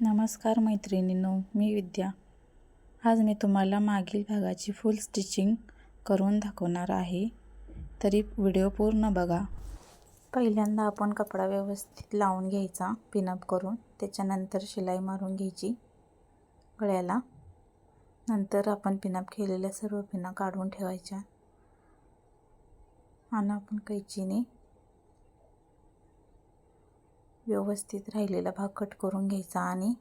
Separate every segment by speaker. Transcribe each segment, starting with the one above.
Speaker 1: नमस्कार मैत्रिणींनो मी विद्या. आज मी तुम्हाला मागील भागाची फुल स्टिचिंग करून दाखवणार आहे. तरी व्हिडिओ पूर्ण बघा. पहिल्यांदा आपण कपडा व्यवस्थित लावून घ्यायचा पिनअप करून त्याच्यानंतर शिलाई मारून घ्यायची गळ्याला. नंतर आपण पिनअप केलेल्या सर्व पिना काढून ठेवायच्या. आणि आपण कैचीने व्यवस्थित राहिलेला भाग कट करून घ्यायचा आणि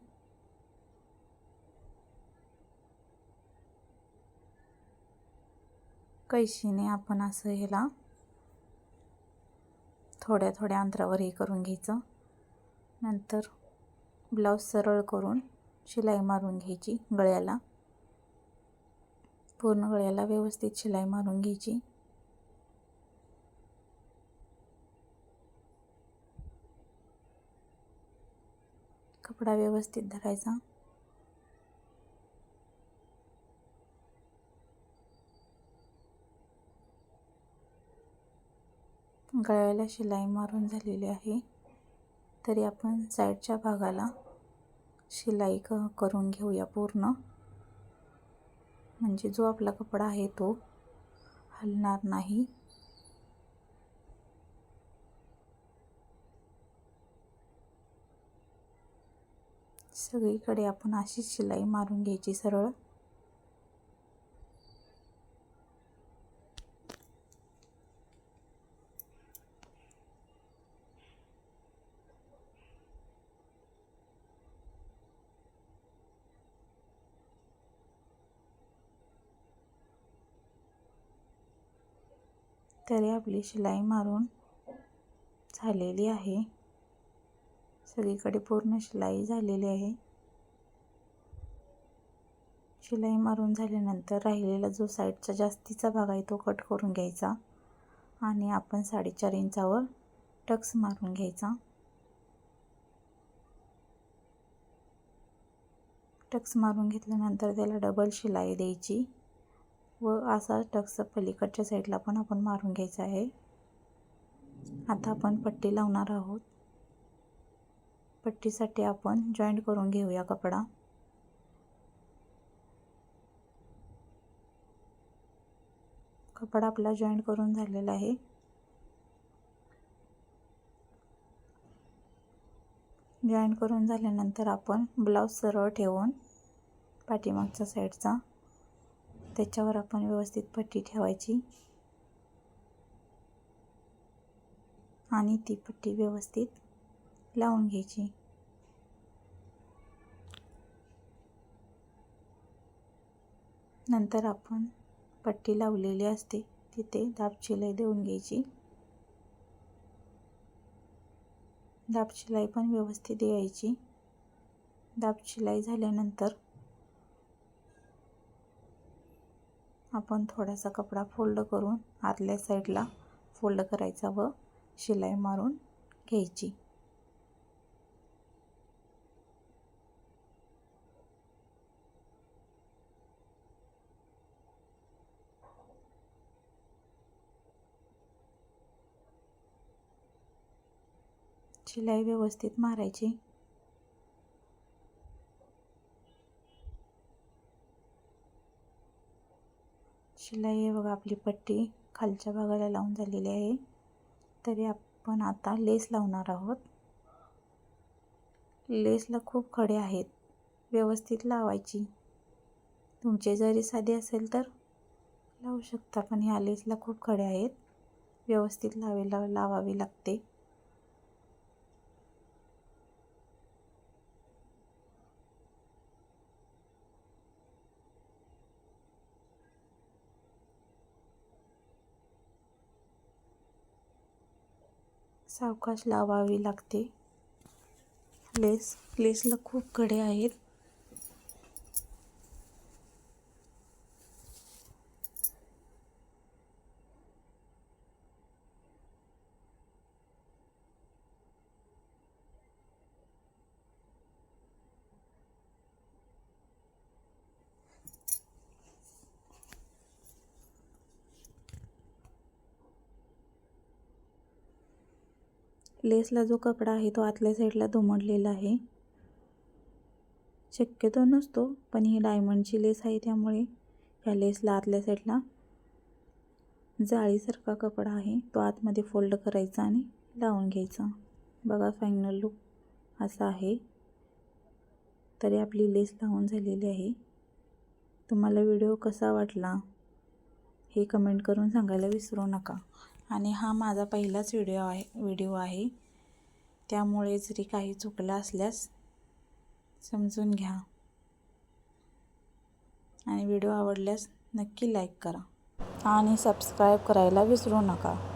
Speaker 1: कैशीने आपण असं ह्याला थोड्या थोड्या अंतरावर हे करून घ्यायचं. नंतर ब्लाऊज सरळ करून शिलाई मारून घ्यायची गळ्याला. पूर्ण गळ्याला व्यवस्थित शिलाई मारून घ्यायची. कपडा व्यवस्थित धरायचा. गळ्याला शिलाई मारून झालेली आहे. तरी आपण साईडच्या भागाला शिलाई क करून घेऊया पूर्ण. म्हणजे जो आपला कपडा आहे तो हलणार नाही. सगळीकडे आपण अशीच शिलाई मारून घ्यायची सरळ. तरी आपली शिलाई मारून झालेली आहे. सगळीकडे पूर्ण शिलाई झालेली आहे. शिलाई मारून झाल्यानंतर राहिलेला जो साईडचा जास्तीचा भाग आहे तो कट करून घ्यायचा आणि आपण साडेचार इंचावर टक्स मारून घ्यायचा. टक्स मारून घेतल्यानंतर त्याला डबल शिलाई द्यायची व असा टक्स पलीकडच्या साईडला पण आपण मारून घ्यायचा आहे. आता आपण पट्टी लावणार आहोत. पट्टीसाठी आपण जॉईंट करून घेऊया कपडा. कपडा आपला जॉईंट करून झालेला आहे. जॉईंट करून झाल्यानंतर आपण ब्लाऊज सरळ ठेवून पाठीमागच्या साईडचा त्याच्यावर आपण व्यवस्थित पट्टी ठेवायची. आणि ती पट्टी व्यवस्थित लावून घ्यायची. नंतर आपण पट्टी लावलेली असते तिथे दाब शिलाई देऊन घ्यायची. दाब शिलाई पण व्यवस्थित द्यायची दाब शिलाई झाल्यानंतर आपण थोडासा कपडा फोल्ड करून आतल्या साईडला फोल्ड करायचा व शिलाई मारून घ्यायची. शिलाई व्यवस्थित मारायची. शिलाई आहे बघा आपली पट्टी खालच्या भागाला लावून झालेली आहे. तरी आपण आता लेस लावणार आहोत. लेसला खूप खडे आहेत. व्यवस्थित लावायची. तुमचे जरी साधे असेल तर लावू शकता पण ह्या लेसला खूप खडे आहेत. व्यवस्थित लावेला लावावी लागते. सावकाश लावावी लागते. लेस लेसला खूप कडे आहेत. लेसला जो कपडा आहे तो आतल्या साईडला दुमडलेला आहे. शक्यतो नसतो पण ही डायमंडची लेस आहे त्यामुळे ह्या लेसला आतल्या साईडला जाळीसारखा कपडा आहे. तो आतमध्ये फोल्ड करायचा आणि लावून घ्यायचा. बघा फायनल लुक असा आहे. तरी आपली लेस लावून झालेली आहे. तुम्हाला व्हिडिओ कसा वाटला हे कमेंट करून सांगायला विसरू नका. आणि हा माझा पहिलाच व्हिडिओ आहे व्हिडिओ आहे. त्यामुळे जरी काही चुकलं असल्यास समजून घ्या. आणि व्हिडिओ आवडल्यास नक्की लाईक करा. आणि सबस्क्राईब करायला विसरू नका.